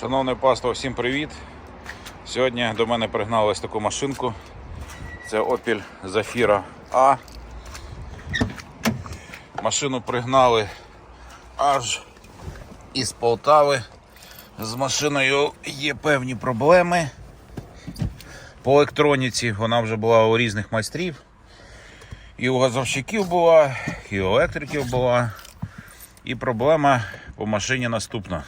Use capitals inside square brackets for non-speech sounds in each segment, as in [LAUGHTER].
Шановне паство, всім привіт! Сьогодні до мене пригнали ось таку машинку. Це Opel Zafira A. Машину пригнали аж із Полтави. З машиною є певні проблеми. По електроніці вона вже була у різних майстрів. І у газовщиків була, і у електриків була. І проблема по машині наступна.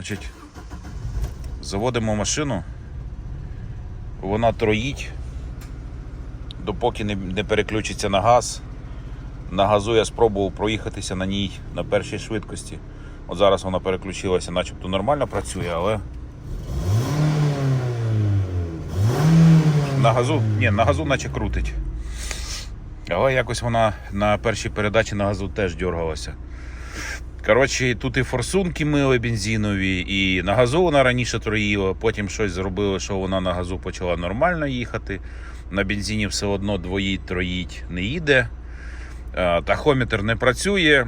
Значить, заводимо машину, вона троїть, допоки не, переключиться на газ. На газу я спробував проїхатися на ній на першій швидкості. От зараз вона переключилася, начебто нормально працює, але. На газу, ні, на газу наче крутить. Але якось вона на першій передачі на газу теж дергалася. Коротше, тут і форсунки мили бензинові, і на газу вона раніше троїла, потім щось зробили, що вона на газу почала нормально їхати. На бензині все одно двоїть, троїть не їде. Тахометр не працює.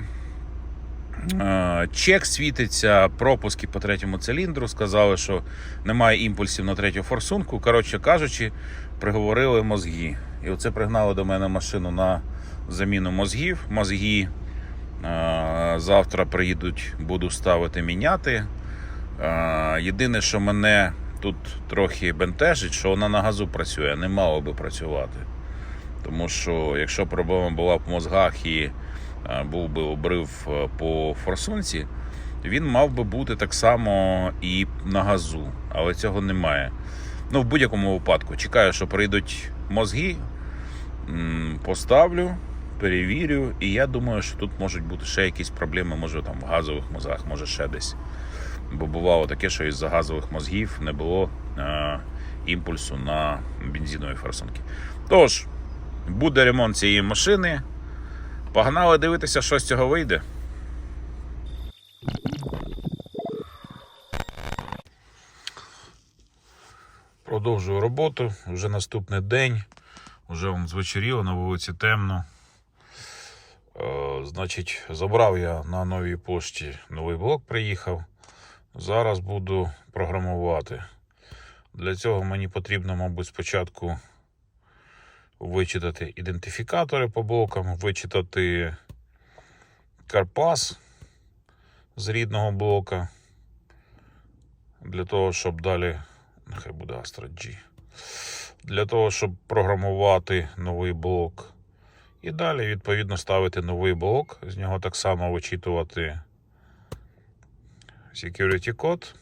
Чек світиться, пропуски по третьому циліндру. Сказали, що немає імпульсів на третю форсунку. Коротше кажучи, приговорили мозги. І оце пригнали до мене машину на заміну мозгів. Мозги завтра приїдуть, буду ставити міняти. Е, Єдине, що мене тут трохи бентежить, що вона на газу працює, не мало би працювати. Тому що якщо проблема була в мозгах і е, був би обрив е, по форсунці, він мав би бути так само і на газу, але цього немає. Ну, в будь-якому випадку, чекаю, що прийдуть мозги, поставлю, перевірю, і я думаю, що тут можуть бути ще якісь проблеми, може там в газових мозгах, може ще десь. Бо бувало таке, що із-за газових мозгів не було е, імпульсу на бензинові форсунки. Тож, буде ремонт цієї машини. Погнали дивитися, що з цього вийде. Продовжую роботу. Вже наступний день. Вже он звечоріло, на вулиці темно. Е, значить, забрав я на новій пошті новий блок, приїхав. Зараз буду програмувати. Для цього мені потрібно, мабуть, спочатку вичитати ідентифікатори по блокам, вичитати карпас з рідного блока. Для того, щоб далі. Нехай буде Astra G. Для того, щоб програмувати новий блок. І далі, відповідно, ставити новий блок. З нього так само вичитувати security код,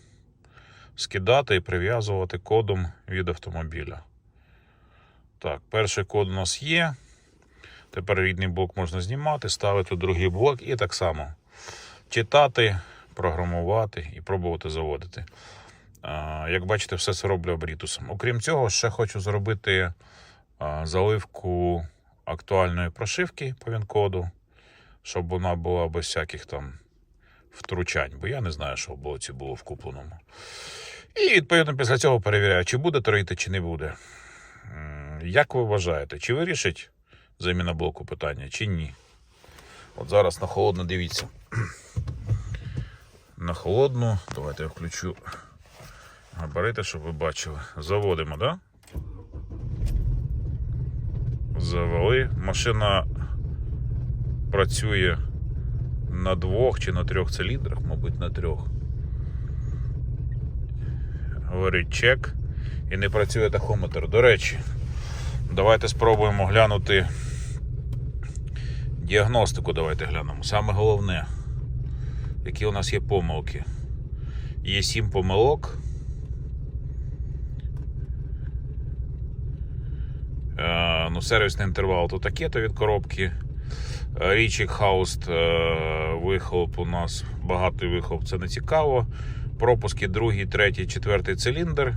скидати і прив'язувати кодом від автомобіля. Так, перший код у нас є. Тепер рідний блок можна знімати, ставити другий блок і так само читати, програмувати і пробувати заводити. Як бачите, все це роблю обрітусом. Окрім цього, ще хочу зробити заливку актуальної прошивки по він-коду, щоб вона була без всяких там втручань, бо я не знаю, що в блоці було в купленому. І відповідно після цього перевіряю, чи буде троїти, чи не буде. Як ви вважаєте, чи вирішить заміна блоку питання, чи ні? От зараз на холодно дивіться. [CLEARS THROAT] На холодну. Давайте я включу габарити, щоб ви бачили. Заводимо, так? Да? Завели. Машина працює на двох чи на трьох циліндрах, мабуть, на трьох. Говорить чек. І не працює тахометр. До речі, давайте спробуємо глянути діагностику. Давайте глянемо. Саме головне, які у нас є помилки. Є 7 помилок. Е, ну, сервісний інтервал то таке, то від коробки. Річик Хауст вихлоп у нас багатий вихлоп, це не цікаво. Пропуски другий, третій, четвертий циліндр.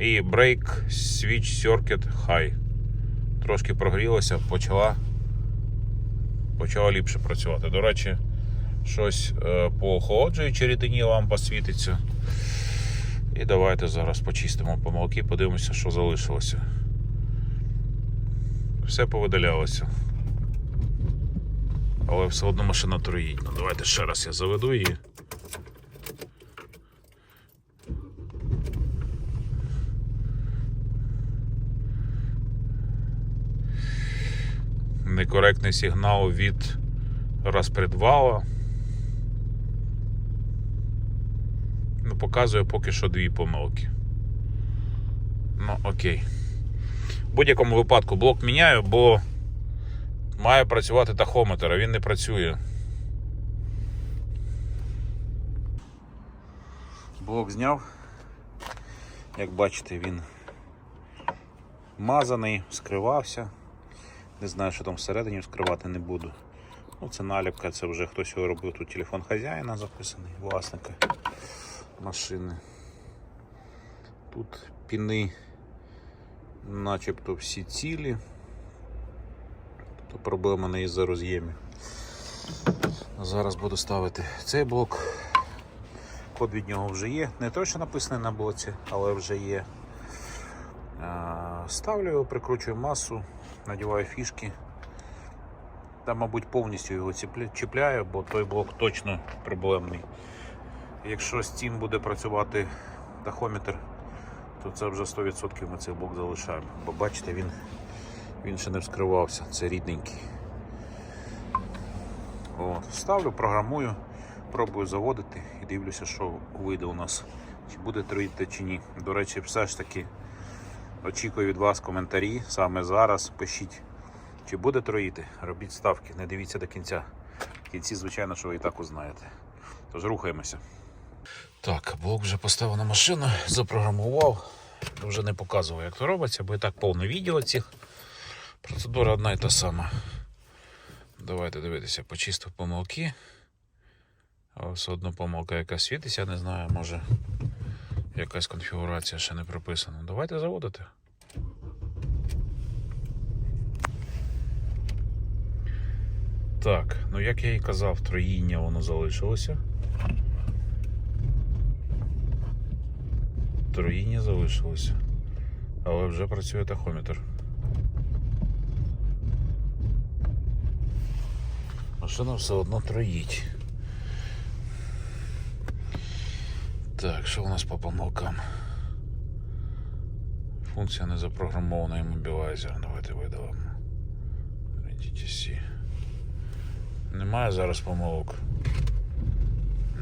І брейк Switch Circuit High. Трошки прогрілося, почала почала ліпше працювати. До речі, щось е, по охолоджуючій рідині лампа світиться. І давайте зараз почистимо помилки, подивимося, що залишилося все повидалялося. Але все одно машина троїдна. Ну, давайте ще раз я заведу її. Некоректний сигнал від розпредвала. Ну, показує поки що дві помилки. Ну, окей. Будь-якому випадку блок міняю, бо має працювати тахометр, а він не працює. Блок зняв. Як бачите, він мазаний, скривався. Не знаю, що там всередині вскривати не буду. Ну, це наліпка, це вже хтось його робив. Тут телефон хазяїна записаний, власника машини. Тут піни начебто всі цілі. Тобто проблема не із-за роз'ємів. Зараз буду ставити цей блок. Код від нього вже є. Не той, що написаний на блоці, але вже є. Ставлю його, прикручую масу, надіваю фішки. Та, мабуть, повністю його чіпляю, бо той блок точно проблемний. Якщо з цим буде працювати тахометр, то це вже 100% ми цей блок залишаємо. Бо бачите, він, він ще не вскривався, це рідненький. От, ставлю, програмую, пробую заводити і дивлюся, що вийде у нас. Чи буде троїти, чи ні. До речі, все ж таки очікую від вас коментарі саме зараз. Пишіть, чи буде троїти. Робіть ставки, не дивіться до кінця. В кінці, звичайно, що ви і так узнаєте. Тож рухаємося. Так, блок вже поставив на машину, запрограмував. Вже не показував, як то робиться, бо і так повне відео цих. Процедура одна і та сама. Давайте дивитися, почистив помилки. Але все одно помилка яка світиться, я не знаю, може якась конфігурація ще не прописана. Давайте заводити. Так, ну як я і казав, троїння воно залишилося. Троїння залишилося. Але вже працює тахометр. Машина все одно троїть. Так, що у нас по помилкам? Функція не запрограмована іммобілайзер. Давайте видалимо. DTC. Немає зараз помилок.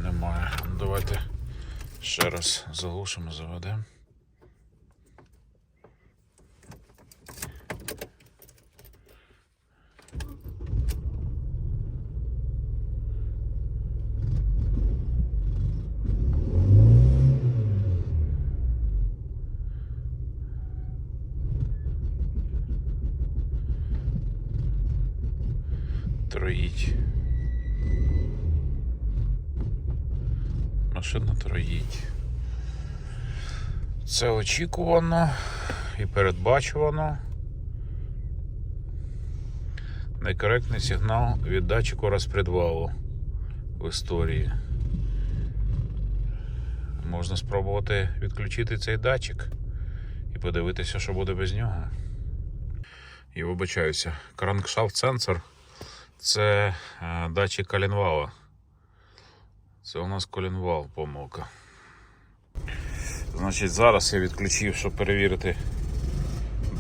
Немає. Давайте ще раз заглушимо, заведемо. Троїть. Це очікувано і передбачувано. Некоректний сигнал від датчику розпредвалу в історії. Можна спробувати відключити цей датчик і подивитися, що буде без нього. І вибачаюся, кранкшафт сенсор це е, датчик коленвала. Це у нас коленвал помилка. Значить, зараз я відключив, щоб перевірити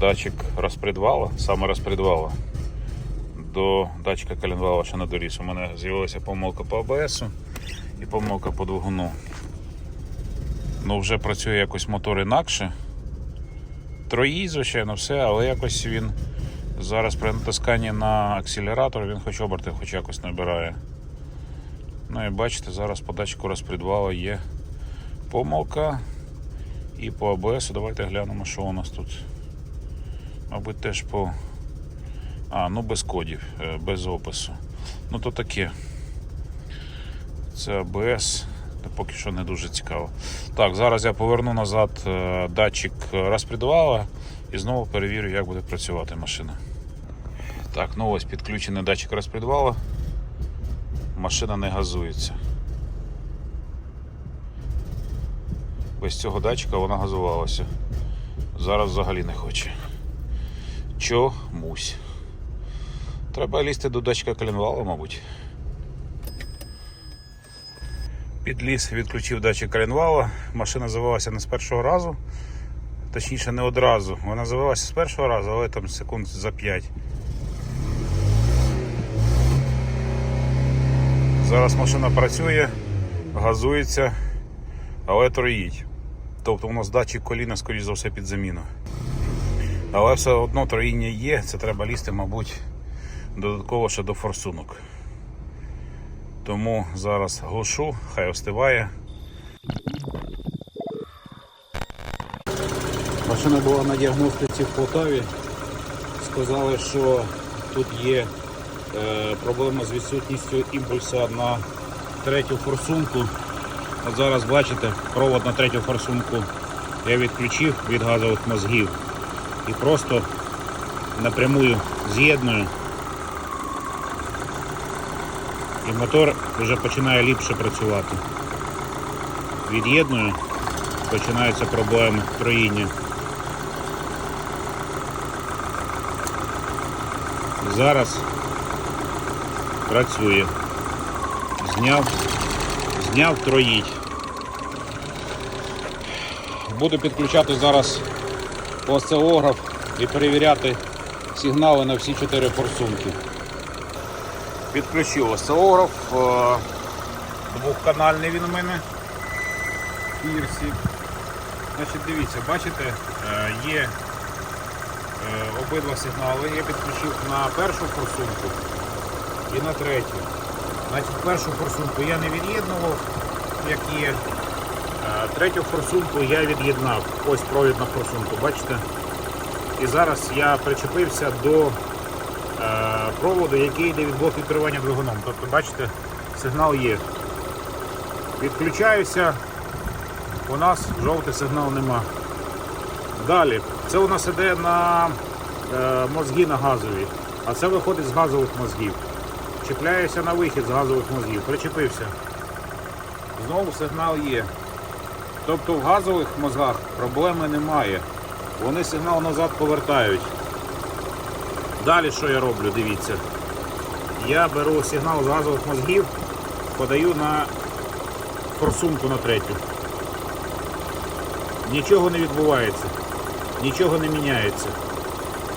датчик розпредвала, саме розпредвала. До датчика коленвала ще не доріс. У мене з'явилася помилка по АБС і помилка по двигуну. Ну, вже працює якось мотор інакше. Троїть, звичайно, все, але якось він зараз при натисканні на акселератор він хоч оберти хоч якось набирає. Ну і бачите, зараз по датчику розпредвала є помилка. І по АБС давайте глянемо, що у нас тут. Мабуть, теж по. А, ну без кодів, е, без опису. Ну то таке. Це АБС. Поки що не дуже цікаво. Так, зараз я поверну назад е, датчик розпредвала і знову перевірю, як буде працювати машина. Так, ну ось підключений датчик розпредвала. Машина не газується. без цього датчика вона газувалася. Зараз взагалі не хоче. Чомусь. Треба лізти до датчика коленвала, мабуть. Підліз, відключив датчик коленвала. машина завелася не з першого разу, точніше не одразу. Вона завелася з першого разу, але там секунд за 5. Зараз машина працює, газується, але троїть. Тобто у нас датчик коліна, скоріш за все, під заміну. Але все одно троїння є, це треба лізти, мабуть, додатково ще до форсунок. Тому зараз глушу, хай остиває. Машина була на діагностиці в Полтаві. Сказали, що тут є е, проблема з відсутністю імпульса на третю форсунку. От зараз бачите, провод на третю форсунку я відключив від газових мозгів і просто напрямую з'єдную. І мотор вже починає ліпше працювати. Від'єдную, починаються проблеми троїння. Зараз працює. Зняв, зняв троїть. Буду підключати зараз осцилограф і перевіряти сигнали на всі чотири форсунки. Підключив осцилограф. е, Двохканальний він у мене. Пірсі. Значить, дивіться, бачите, е, є е, обидва сигнали. Я підключив на першу форсунку і на третю. Значить, першу форсунку я не від'єднував, як є. Е, Третю форсунку я від'єднав. Ось провід на форсунку, бачите? І зараз я причепився до е, проводу, який йде від блоку керування двигуном. Тобто, бачите, сигнал є. Відключаюся, у нас жовтий сигнал нема. Далі, це у нас іде на е, мозги на газові, а це виходить з газових мозгів. Чіпляюся на вихід з газових мозгів, причепився. Знову сигнал є. Тобто в газових мозгах проблеми немає. Вони сигнал назад повертають. Далі що я роблю, дивіться. Я беру сигнал з газових мозгів, подаю на форсунку на третю. Нічого не відбувається, нічого не міняється.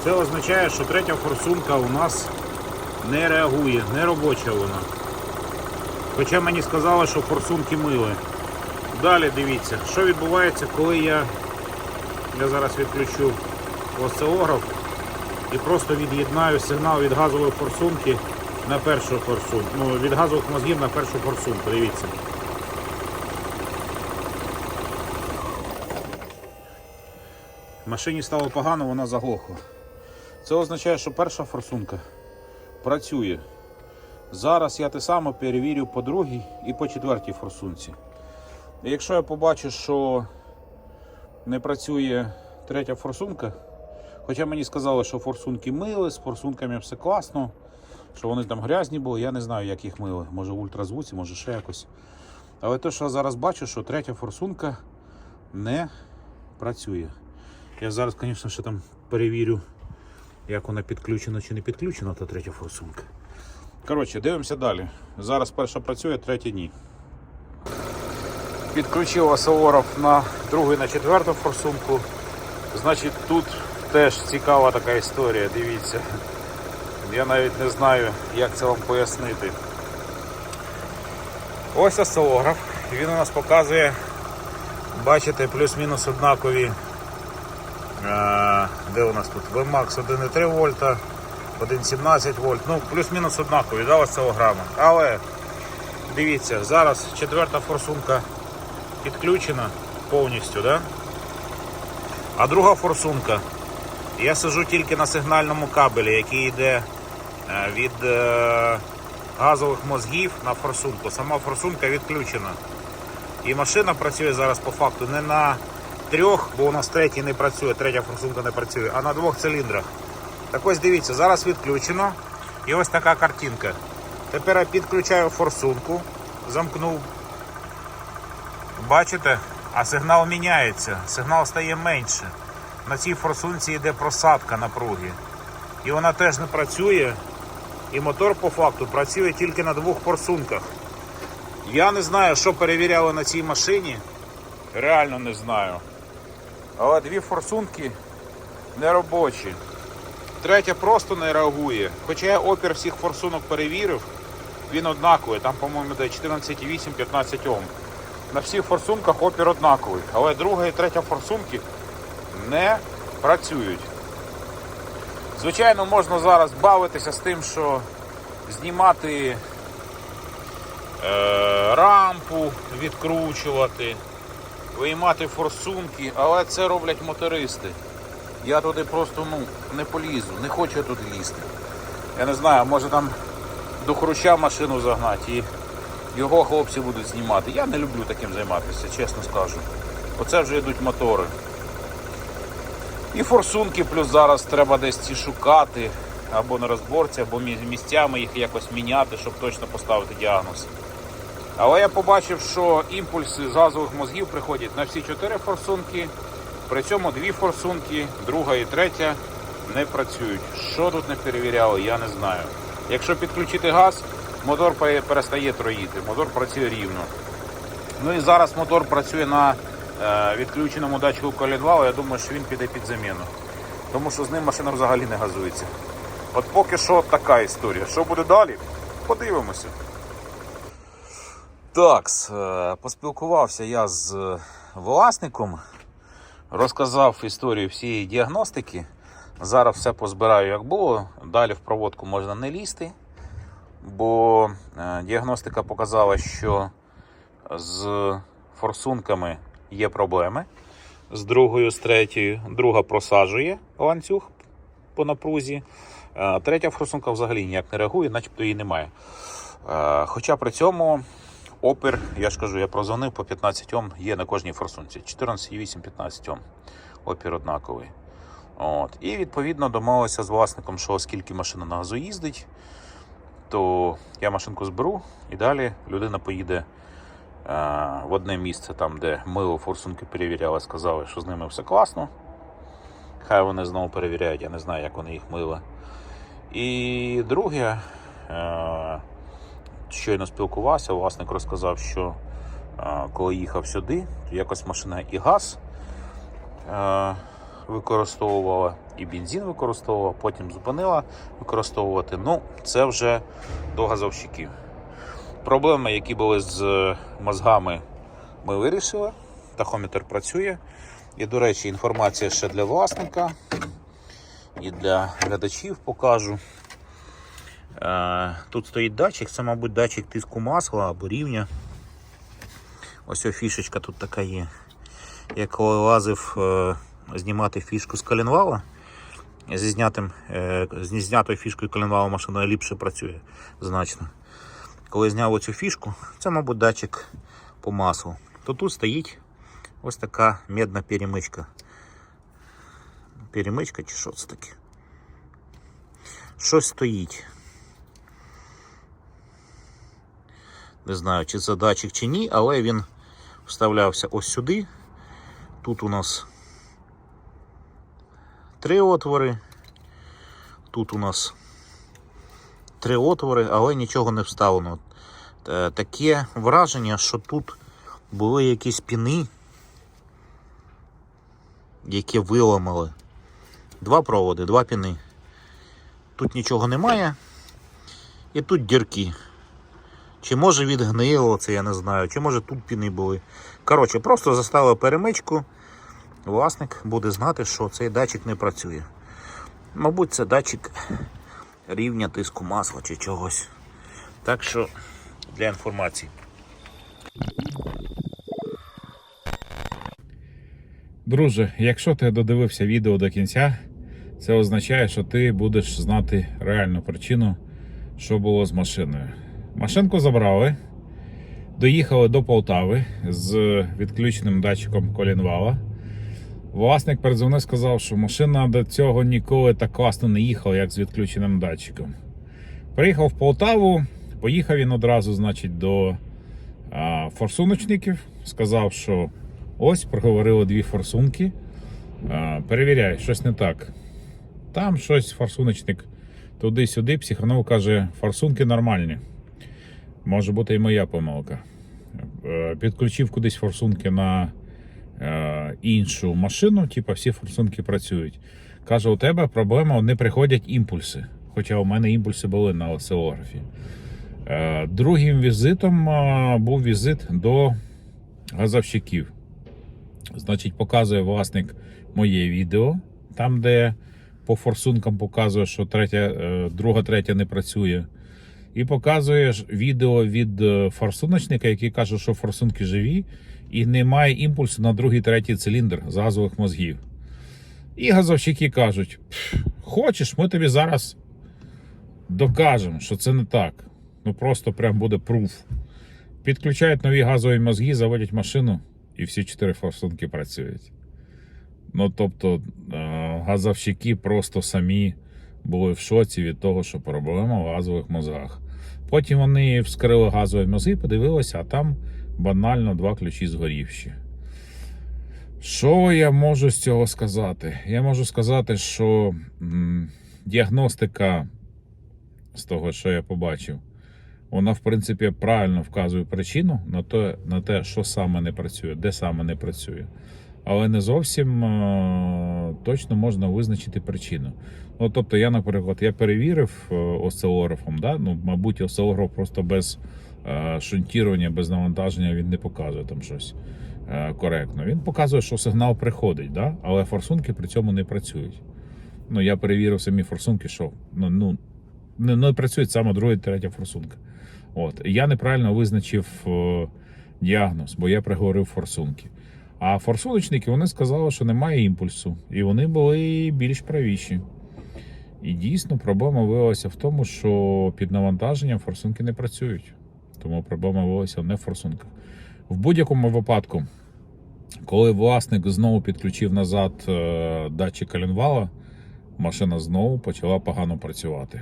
Це означає, що третя форсунка у нас не реагує, не робоча вона. Хоча мені сказали, що форсунки мили. Далі дивіться, що відбувається, коли я, я зараз відключу осцилограф і просто від'єднаю сигнал від газової форсунки на першу форсунку. Ну, від газових мозгів на першу форсунку. Дивіться. Машині стало погано, вона заглохла. Це означає, що перша форсунка працює. Зараз я те саме перевірю по другій і по четвертій форсунці. Якщо я побачу, що не працює третя форсунка, хоча мені сказали, що форсунки мили, з форсунками все класно, що вони там грязні були, я не знаю, як їх мили. Може в ультразвуці, може ще якось. Але те, що я зараз бачу, що третя форсунка не працює. Я зараз, звісно, ще там перевірю, як вона підключена чи не підключена, та третя форсунка. Коротше, дивимося далі. Зараз перша працює, третя ні. Підключив осцилограф на другу і на четверту форсунку. Значить, тут теж цікава така історія, дивіться. Я навіть не знаю, як це вам пояснити. Ось осцилограф. Він у нас показує, бачите, плюс-мінус однакові. Е, Де у нас тут? VMAX 1,3 вольта, 1,17 вольт. Ну, плюс-мінус однакові, да, осцилограми. Але дивіться, зараз четверта форсунка підключена повністю, да? а друга форсунка. Я сижу тільки на сигнальному кабелі, який йде е, від е, газових мозгів на форсунку. Сама форсунка відключена. І машина працює зараз по факту не на трьох, бо у нас третій не працює, третя форсунка не працює, а на двох циліндрах. Так ось дивіться, зараз відключено. І ось така картинка. Тепер я підключаю форсунку, замкнув. Бачите? А сигнал міняється, сигнал стає менше. На цій форсунці йде просадка напруги. І вона теж не працює. І мотор по факту працює тільки на двох форсунках. Я не знаю, що перевіряли на цій машині. Реально не знаю. Але дві форсунки не робочі. Третя просто не реагує. Хоча я опір всіх форсунок перевірив, він однаковий. Там, по-моєму, де 14,8, 15 Ом. На всіх форсунках опір однаковий. Але друга і третя форсунки не працюють. Звичайно, можна зараз бавитися з тим, що знімати е, рампу, відкручувати, виймати форсунки, але це роблять мотористи. Я туди просто ну, не полізу, не хочу я туди лізти. Я не знаю, може там до хруща машину загнати і його хлопці будуть знімати. Я не люблю таким займатися, чесно скажу. Оце вже йдуть мотори. І форсунки, плюс зараз треба десь ці шукати або на розборці, або місцями їх якось міняти, щоб точно поставити діагноз. Але я побачив, що імпульси з газових мозгів приходять на всі чотири форсунки, при цьому дві форсунки, друга і третя не працюють. Що тут не перевіряли, я не знаю. Якщо підключити газ, мотор перестає троїти, мотор працює рівно. Ну і зараз мотор працює на е, відключеному датчику колінвалу. Я думаю, що він піде під заміну. Тому що з ним машина взагалі не газується. От поки що така історія. Що буде далі? Подивимося. Так, поспілкувався я з е, власником, розказав історію всієї діагностики. Зараз все позбираю, як було. Далі в проводку можна не лізти, бо е, діагностика показала, що з форсунками є проблеми. З другою, з третьою. Друга просаджує ланцюг по напрузі. Е, Третя форсунка взагалі ніяк не реагує, начебто її немає. Е, Хоча при цьому опір, я ж кажу, я прозвонив по 15 Ом, є на кожній форсунці. 14,8, 15 Ом. Опір однаковий. От. І відповідно домовилися з власником, що оскільки машина на газу їздить, то я машинку зберу і далі людина поїде е, в одне місце, там, де мило форсунки перевіряли, сказали, що з ними все класно. Хай вони знову перевіряють, я не знаю, як вони їх мили. І друге, е, щойно спілкувався, власник розказав, що е, коли їхав сюди, то якось машина і газ е, використовувала, і бензин використовувала, потім зупинила використовувати. Ну, це вже до газовщиків. Проблеми, які були з е, мозгами, ми вирішили. Тахометр працює. І, до речі, інформація ще для власника і для глядачів покажу. Е, Тут стоїть датчик, це, мабуть, датчик тиску масла або рівня. Ось ось фішечка тут така є. Я коли лазив е, знімати фішку з коленвала, зі, знятим, е, зі знятою фішкою коленвала машина ліпше працює значно. Коли зняв оцю фішку, це, мабуть, датчик по маслу, то тут стоїть ось така медна перемичка. Перемичка чи що це таке? Щось стоїть. Не знаю, чи це датчик чи ні, але він вставлявся ось сюди. Тут у нас три отвори. Тут у нас три отвори, але нічого не вставлено. Е, Таке враження, що тут були якісь піни, які виламали. Два проводи, два піни. Тут нічого немає. І тут дірки. Чи може відгнило це, я не знаю, чи може тут піни були. Коротше, просто заставили перемичку. Власник буде знати, що цей датчик не працює. Мабуть, це датчик рівня тиску масла чи чогось. Так що для інформації. Друже, якщо ти додивився відео до кінця, це означає, що ти будеш знати реальну причину, що було з машиною. Машинку забрали, доїхали до Полтави з відключеним датчиком колінвала. Власник передзвонив сказав, що машина до цього ніколи так класно не їхала, як з відключеним датчиком. Приїхав в Полтаву, поїхав він одразу, значить, до а, форсуночників. Сказав, що ось проговорили дві форсунки. А, перевіряй, щось не так. Там щось форсуночник туди-сюди психанув, каже, форсунки нормальні. Може бути і моя помилка. Е, Підключив кудись форсунки на е, іншу машину, типу всі форсунки працюють. Каже, у тебе проблема, не приходять імпульси. Хоча у мене імпульси були на осцилографі. Е, Другим візитом був візит до газовщиків. Значить, показує власник моє відео, там, де по форсункам показує, що третя, друга, третя не працює. І показує ж відео від е, форсуночника, який каже, що форсунки живі, і немає імпульсу на другий, третій циліндр з газових мозгів. І газовщики кажуть: хочеш, ми тобі зараз докажемо, що це не так. Ну просто прям буде пруф. Підключають нові газові мозги, заводять машину, і всі чотири форсунки працюють. Ну, тобто, е, газовщики просто самі були в шоці від того, що проблема в газових мозгах. Потім вони вскрили газові мозги, подивилися, а там банально два ключі згорівші. Що я можу з цього сказати? Я можу сказати, що діагностика з того, що я побачив, вона, в принципі, правильно вказує причину на те, на те, що саме не працює, де саме не працює. Але не зовсім е, точно можна визначити причину. Ну, тобто, я, наприклад, я перевірив е, осцилографом, да? ну, мабуть, осцилограф просто без е, шунтірування, без навантаження він не показує там щось коректно. Він показує, що сигнал приходить, да? але форсунки при цьому не працюють. Ну, я перевірив самі форсунки, що ну, ну, не, не працює саме друга і третя форсунка. От. Я неправильно визначив діагноз, бо я приговорив форсунки. А форсуночники вони сказали, що немає імпульсу, і вони були більш правіші. І дійсно проблема виявилася в тому, що під навантаженням форсунки не працюють. Тому проблема виявилася не в форсунках. В будь-якому випадку, коли власник знову підключив назад е, датчик коленвала, машина знову почала погано працювати.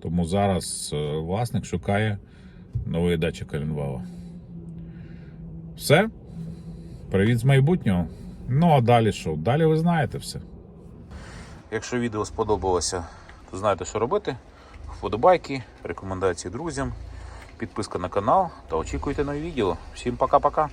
Тому зараз е, власник шукає новий датчик коленвала. Все. Привіт з майбутнього. Ну а далі що? Далі ви знаєте все. Якщо відео сподобалося, то знаєте, що робити. Вподобайки, рекомендації друзям, підписка на канал та очікуйте нові відео. Всім пока-пока.